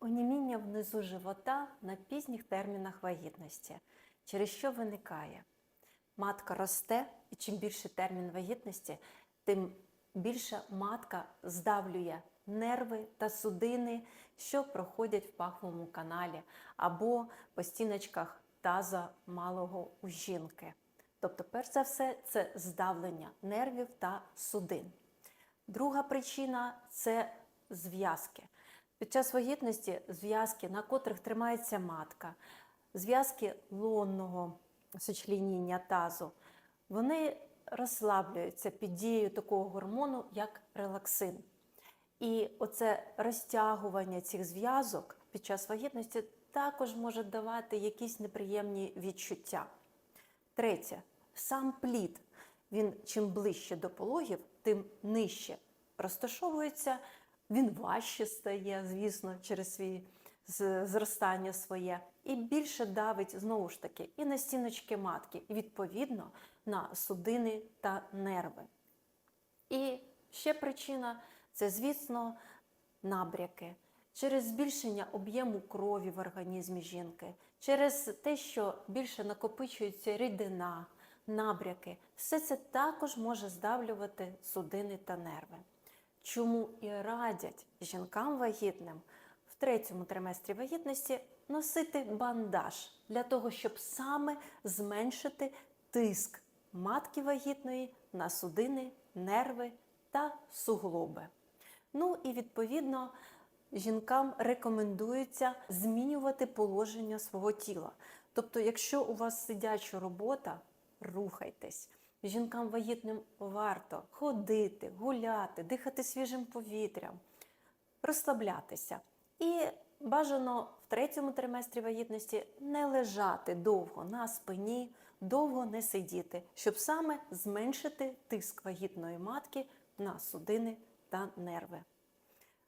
оніміння внизу живота на пізніх термінах вагітності, через що виникає. Матка росте, і чим більше термін вагітності, тим більше матка здавлює нерви та судини, що проходять в паховому каналі або по стіночках таза малого у жінки. Тобто, перш за все, це здавлення нервів та судин. Друга причина це зв'язки. Під час вагітності зв'язки, на котрих тримається матка, зв'язки лонного сочлініння тазу, вони розслаблюються під дією такого гормону, як релаксин. І оце розтягування цих зв'язок під час вагітності також може давати якісь неприємні відчуття. Третє, сам плід. Він чим ближче до пологів, тим нижче розташовується, він важче стає, звісно, через свій зростання своє, і більше давить знову ж таки і на стіночки матки, і відповідно на судини та нерви. І ще причина це, звісно, набряки. Через збільшення об'єму крові в організмі жінки, через те, що більше накопичується рідина, набряки, все це також може здавлювати судини та нерви. Чому і радять жінкам вагітним в третьому триместрі вагітності носити бандаж для того, щоб саме зменшити тиск матки вагітної на судини, нерви та суглоби. Ну і відповідно жінкам рекомендується змінювати положення свого тіла. Тобто, якщо у вас сидяча робота, рухайтесь. Жінкам вагітним варто ходити, гуляти, дихати свіжим повітрям, розслаблятися. І бажано в третьому триместрі вагітності не лежати довго на спині, довго не сидіти, щоб саме зменшити тиск вагітної матки на судини та нерви.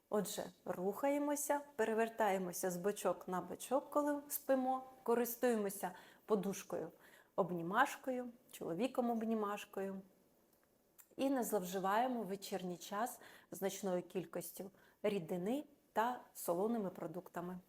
Отже, рухаємося, перевертаємося з бочок на бочок, коли спимо, користуємося подушкою, обнімашкою, чоловіком обнімашкою. І не зловживаємо вечірній час значною кількістю рідини та солоними продуктами.